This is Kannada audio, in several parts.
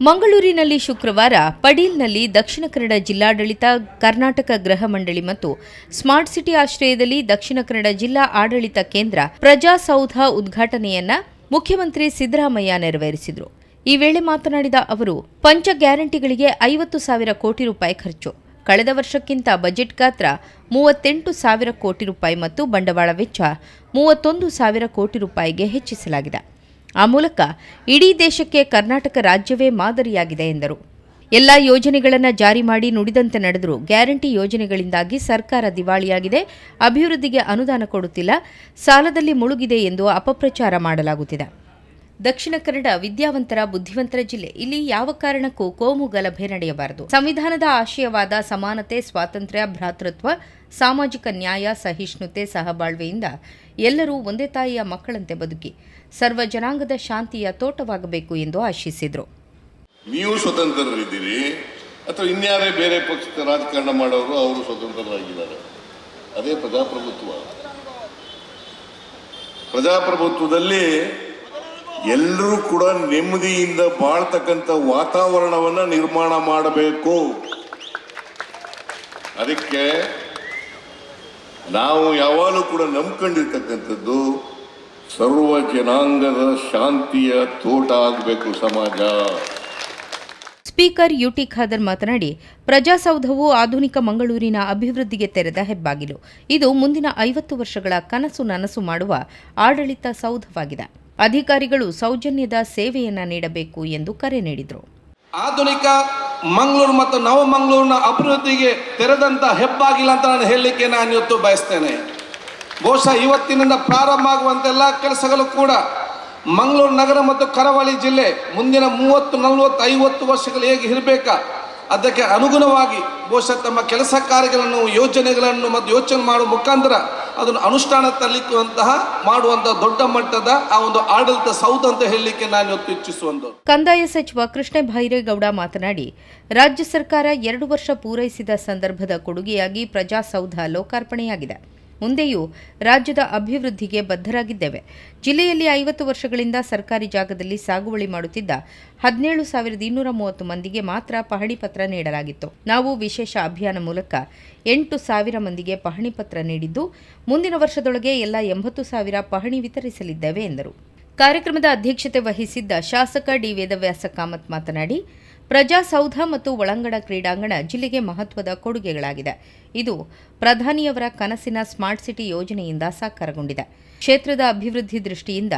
ಮಂಗಳೂರಿನಲ್ಲಿ ಶುಕ್ರವಾರ ಪಡೀಲ್ನಲ್ಲಿ ದಕ್ಷಿಣ ಕನ್ನಡ ಜಿಲ್ಲಾಡಳಿತ, ಕರ್ನಾಟಕ ಗೃಹ ಮಂಡಳಿ ಮತ್ತು ಸ್ಮಾರ್ಟ್ ಸಿಟಿ ಆಶ್ರಯದಲ್ಲಿ ದಕ್ಷಿಣ ಕನ್ನಡ ಜಿಲ್ಲಾ ಆಡಳಿತ ಕೇಂದ್ರ ಪ್ರಜಾಸೌಧ ಉದ್ಘಾಟನೆಯನ್ನ ಮುಖ್ಯಮಂತ್ರಿ ಸಿದ್ದರಾಮಯ್ಯ ನೆರವೇರಿಸಿದರು. ಈ ವೇಳೆ ಮಾತನಾಡಿದ ಅವರು, ಪಂಚ ಗ್ಯಾರಂಟಿಗಳಿಗೆ ಐವತ್ತು ಸಾವಿರ ಕೋಟಿ ರೂಪಾಯಿ ಖರ್ಚು. ಕಳೆದ ವರ್ಷಕ್ಕಿಂತ ಬಜೆಟ್ ಗಾತ್ರ ಮೂವತ್ತೆಂಟು ಸಾವಿರ ಕೋಟಿ ರೂಪಾಯಿ ಮತ್ತು ಬಂಡವಾಳ ವೆಚ್ಚ ಮೂವತ್ತೊಂದು ಸಾವಿರ ಕೋಟಿ ರೂಪಾಯಿಗೆ ಹೆಚ್ಚಿಸಲಾಗಿದೆ. ಆ ಮೂಲಕ ಇಡೀ ದೇಶಕ್ಕೆ ಕರ್ನಾಟಕ ರಾಜ್ಯವೇ ಮಾದರಿಯಾಗಿದೆ ಎಂದರು. ಎಲ್ಲ ಯೋಜನೆಗಳನ್ನು ಜಾರಿ ಮಾಡಿ ನುಡಿದಂತೆ ನಡೆದರೂ ಗ್ಯಾರಂಟಿ ಯೋಜನೆಗಳಿಂದಾಗಿ ಸರ್ಕಾರ ದಿವಾಳಿಯಾಗಿದೆ. ಅಭಿವೃದ್ಧಿಗೆ ಅನುದಾನ ಕೊಡುತ್ತಿಲ್ಲ. ಸಾಲದಲ್ಲಿ ಮುಳುಗಿದೆ ಎಂದು ಅಪಪ್ರಚಾರ ಮಾಡಲಾಗುತ್ತಿದೆ. ದಕ್ಷಿಣ ಕನ್ನಡ ವಿದ್ಯಾವಂತರ ಬುದ್ಧಿವಂತರ ಜಿಲ್ಲೆ. ಇಲ್ಲಿ ಯಾವ ಕಾರಣಕ್ಕೂ ಕೋಮು ಗಲಭೆ ನಡೆಯಬಾರದು. ಸಂವಿಧಾನದ ಆಶಯವಾದ ಸಮಾನತೆ, ಸ್ವಾತಂತ್ರ್ಯ, ಭ್ರಾತೃತ್ವ, ಸಾಮಾಜಿಕ ನ್ಯಾಯ, ಸಹಿಷ್ಣುತೆ, ಸಹಬಾಳ್ವೆಯಿಂದ ಎಲ್ಲರೂ ಒಂದೇ ತಾಯಿಯ ಮಕ್ಕಳಂತೆ ಬದುಕಿ ಸರ್ವ ಜನಾಂಗದ ಶಾಂತಿಯ ತೋಟವಾಗಬೇಕು ಎಂದು ಆಶಿಸಿದರು. ನೀವು ಸ್ವತಂತ್ರರಿದ್ದೀರಿ ಅಥವಾ ಇನ್ಯಾರೇ ಬೇರೆ ಪಕ್ಷದ ರಾಜಕಾರಣ ಮಾಡೋರು ಅವರು ಸ್ವತಂತ್ರರಾಗಿದ್ದಾರೆ. ಅದೇ ಪ್ರಜಾಪ್ರಭುತ್ವ. ಪ್ರಜಾಪ್ರಭುತ್ವದಲ್ಲಿ ಎಲ್ಲರೂ ಕೂಡ ನೆಮ್ಮದಿಯಿಂದ ಬಾಳ್ತಕ್ಕಂಥ ವಾತಾವರಣವನ್ನು ನಿರ್ಮಾಣ ಮಾಡಬೇಕು. ಅದಕ್ಕೆ ನಾವು ಯಾವಾಗಲೂ ಕೂಡ ನಂಬ್ಕೊಂಡಿರ್ತಕ್ಕಂಥದ್ದು ಸರ್ವ ಜನಾಂಗದ ಶಾಂತಿಯ ತೋಟ ಆಗಬೇಕು ಸಮಾಜ. ಸ್ಪೀಕರ್ ಯುಟಿ ಖಾದರ್ ಮಾತನಾಡಿ ಪ್ರಜಾಸೌಧವು ಆಧುನಿಕ ಮಂಗಳೂರಿನ ಅಭಿವೃದ್ಧಿಗೆ ತೆರೆದ ಹೆಬ್ಬಾಗಿಲು. ಇದು ಮುಂದಿನ ಐವತ್ತು ವರ್ಷಗಳ ಕನಸು ನನಸು ಮಾಡುವ ಆಡಳಿತ ಸೌಧವಾಗಿದೆ. ಅಧಿಕಾರಿಗಳು ಸೌಜನ್ಯದ ಸೇವೆಯನ್ನ ನೀಡಬೇಕು ಎಂದು ಕರೆ ನೀಡಿದರು. ಆಧುನಿಕ ಮಂಗಳೂರು ಮತ್ತು ನವ ಮಂಗಳೂರಿನ ಅಭಿವೃದ್ಧಿಗೆ ತೆರೆದಂತ ಹೆಬ್ಬಾಗಿಲ್ಲ ಅಂತ ನಾನು ಹೇಳಲಿಕ್ಕೆ ನಾನು ಇವತ್ತು ಬಯಸ್ತೇನೆ. ಬಹುಶಃ ಇವತ್ತಿನಿಂದ ಪ್ರಾರಂಭ ಆಗುವಂತೆಲ್ಲ ಕೆಲಸಗಳು ಕೂಡ ಮಂಗಳೂರು ನಗರ ಮತ್ತು ಕರಾವಳಿ ಜಿಲ್ಲೆ ಮುಂದಿನ ಮೂವತ್ತು, ನಲವತ್ತು, ಐವತ್ತು ವರ್ಷಗಳು ಹೇಗೆ ಇರಬೇಕಾ? ಅದಕ್ಕೆ ಅನುಗುಣವಾಗಿ ಬಹುಶಃ ತಮ್ಮ ಕೆಲಸ ಕಾರ್ಯಗಳನ್ನು, ಯೋಜನೆಗಳನ್ನು ಮತ್ತು ಯೋಚನೆ ಮಾಡುವ ಮುಖಾಂತರ ಅದನ್ನು ಅನುಷ್ಠಾನ ತರಲಿಕ್ಕುವಂತಹ ಮಾಡುವಂತಹ ದೊಡ್ಡ ಮಟ್ಟದ ಆ ಒಂದು ಆಡಳಿತ ಸೌಧ ಅಂತ ಹೇಳಲಿಕ್ಕೆ ನಾನು ಇವತ್ತು ಇಚ್ಛಿಸುವಂಥದ್ದು. ಕಂದಾಯ ಸಚಿವ ಕೃಷ್ಣ ಭೈರೇಗೌಡ ಮಾತನಾಡಿ, ರಾಜ್ಯ ಸರ್ಕಾರ ಎರಡು ವರ್ಷ ಪೂರೈಸಿದ ಸಂದರ್ಭದ ಕೊಡುಗೆಯಾಗಿ ಪ್ರಜಾಸೌಧ ಲೋಕಾರ್ಪಣೆಯಾಗಿದೆ. ಮುಂದೆಯೂ ರಾಜ್ಯದ ಅಭಿವೃದ್ಧಿಗೆ ಬದ್ಧರಾಗಿದ್ದೇವೆ. ಜಿಲ್ಲೆಯಲ್ಲಿ ಐವತ್ತು ವರ್ಷಗಳಿಂದ ಸರ್ಕಾರಿ ಜಾಗದಲ್ಲಿ ಸಾಗುವಳಿ ಮಾಡುತ್ತಿದ್ದ ಹದಿನೇಳು ಸಾವಿರದ ಇನ್ನೂರ ಮೂವತ್ತು ಮಂದಿಗೆ ಮಾತ್ರ ಪಹಣಿ ಪತ್ರ ನೀಡಲಾಗಿತ್ತು. ನಾವು ವಿಶೇಷ ಅಭಿಯಾನ ಮೂಲಕ ಎಂಟು ಸಾವಿರ ಮಂದಿಗೆ ಪಹಣಿ ಪತ್ರ ನೀಡಿದ್ದು, ಮುಂದಿನ ವರ್ಷದೊಳಗೆ ಎಲ್ಲ ಎಂಬತ್ತು ಸಾವಿರ ಪಹಣಿ ವಿತರಿಸಲಿದ್ದೇವೆ ಎಂದರು. ಕಾರ್ಯಕ್ರಮದ ಅಧ್ಯಕ್ಷತೆ ವಹಿಸಿದ್ದ ಶಾಸಕ ಡಿ ವೇದವ್ಯಾಸ ಕಾಮತ್ ಮಾತನಾಡಿ ಪ್ರಜಾಸೌಧ ಮತ್ತು ಒಳಾಂಗಣ ಕ್ರೀಡಾಂಗಣ ಜಿಲ್ಲೆಗೆ ಮಹತ್ವದ ಕೊಡುಗೆಗಳಾಗಿದೆ. ಇದು ಪ್ರಧಾನಿಯವರ ಕನಸಿನ ಸ್ಮಾರ್ಟ್ ಸಿಟಿ ಯೋಜನೆಯಿಂದ ಸಾಕಾರಗೊಂಡಿದೆ. ಕ್ಷೇತ್ರದ ಅಭಿವೃದ್ಧಿ ದೃಷ್ಟಿಯಿಂದ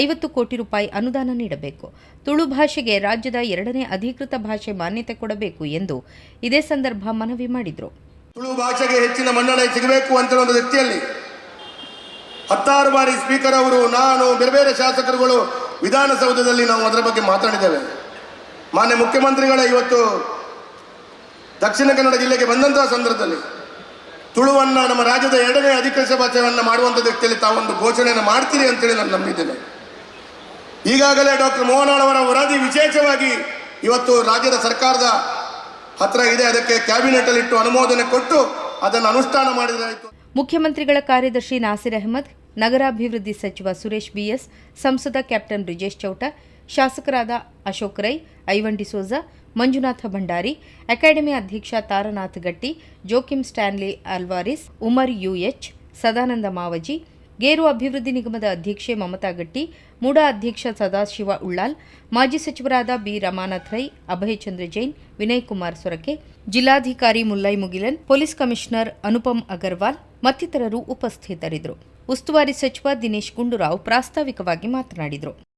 ಐವತ್ತು ಕೋಟಿ ರೂಪಾಯಿ ಅನುದಾನ ನೀಡಬೇಕು. ತುಳು ಭಾಷೆಗೆ ರಾಜ್ಯದ ಎರಡನೇ ಅಧಿಕೃತ ಭಾಷೆ ಮಾನ್ಯತೆ ಕೊಡಬೇಕು ಎಂದು ಇದೇ ಸಂದರ್ಭ ಮನವಿ ಮಾಡಿದರು. ತುಳು ಭಾಷೆಗೆ ಹೆಚ್ಚಿನ ಮನ್ನಣೆ ಸಿಗಬೇಕು ಅಂತ ಒಂದು ವ್ಯಕ್ತಿಯಲ್ಲಿ ಹತ್ತಾರು ಬಾರಿ ಸ್ಪೀಕರ್ ಅವರು, ನಾನು, ಬೇರೆ ಬೇರೆ ಶಾಸಕರುಗಳು ವಿಧಾನಸೌಧದಲ್ಲಿ ನಾವು ಅದರ ಬಗ್ಗೆ ಮಾತಾಡಿದ್ದೇವೆ ಮಾನ್ಯ ಮುಖ್ಯಮಂತ್ರಿಗಳೇ, ಇವತ್ತು ದಕ್ಷಿಣ ಕನ್ನಡ ಜಿಲ್ಲೆಗೆ ಬಂದಂತಹ ಸಂದರ್ಭದಲ್ಲಿ ತುಳುವನ್ನ ನಮ್ಮ ರಾಜ್ಯದ ಎರಡನೇ ಅಧಿಕೃತ ಭಾಷೆಯನ್ನು ಮಾಡುವಂಥ ವ್ಯಕ್ತಿಯಲ್ಲಿ ತಾವೊಂದು ಘೋಷಣೆಯನ್ನು ಮಾಡ್ತೀರಿ ಅಂತೇಳಿ ನಾನು ನಂಬಿದ್ದೇನೆ. ಈಗಾಗಲೇ ಡಾಕ್ಟರ್ ಮೋಹನ್ ಅವರ ವರದಿ ವಿಶೇಷವಾಗಿ ಇವತ್ತು ರಾಜ್ಯದ ಸರ್ಕಾರದ ಹತ್ರ ಇದೆ. ಅದಕ್ಕೆ ಕ್ಯಾಬಿನೆಟ್ ಅಲ್ಲಿ ಇಟ್ಟು ಅನುಮೋದನೆ ಕೊಟ್ಟು ಅದನ್ನು ಅನುಷ್ಠಾನ ಮಾಡಿದಾಯಿತು. ಮುಖ್ಯಮಂತ್ರಿಗಳ ಕಾರ್ಯದರ್ಶಿ ನಾಸಿರ್ ಅಹಮದ್, ನಗರಾಭಿವೃದ್ಧಿ ಸಚಿವ ಸುರೇಶ್ ಬಿಎಸ್ ಸಂಸದ ಕ್ಯಾಪ್ಟನ್ ಬ್ರಿಜೇಶ್ ಚೌಟ ಶಾಸಕರಾದ ಅಶೋಕ್ ರೈ, ಐವನ್ ಡಿಸೋಜಾ ಮಂಜುನಾಥ ಭಂಡಾರಿ, ಅಕಾಡೆಮಿ ಅಧ್ಯಕ್ಷ Taranath Gatti, Joachim Stanley Alvares, Umar UH Sadananda Mavaji, ಗೇರು ಅಭಿವೃದ್ಧಿ ನಿಗಮದ ಅಧ್ಯಕ್ಷೆ ಮಮತಾ ಗಟ್ಟಿ, ಮೂಡಾ ಅಧ್ಯಕ್ಷ ಸದಾಶಿವ ಉಳ್ಳಾಲ್, ಮಾಜಿ ಸಚಿವರಾದ ಬಿ ರಮಾನಾಥ್ ರೈ, ಅಭಯ್ ಚಂದ್ರ ಜೈನ್, ವಿನಯ್ ಕುಮಾರ್ ಸೊರಕೆ, ಜಿಲ್ಲಾಧಿಕಾರಿ ಮುಲ್ಲೈ ಮುಗಿಲನ್, ಪೊಲೀಸ್ ಕಮಿಷನರ್ ಅನುಪಮ್ ಅಗರ್ವಾಲ್ ಮತ್ತಿತರರು ಉಪಸ್ಥಿತರಿದ್ದರು. ಉಸ್ತುವಾರಿ ಸಚಿವ ದಿನೇಶ್ ಗುಂಡೂರಾವ್ ಪ್ರಾಸ್ತಾವಿಕವಾಗಿ ಮಾತನಾಡಿದರು.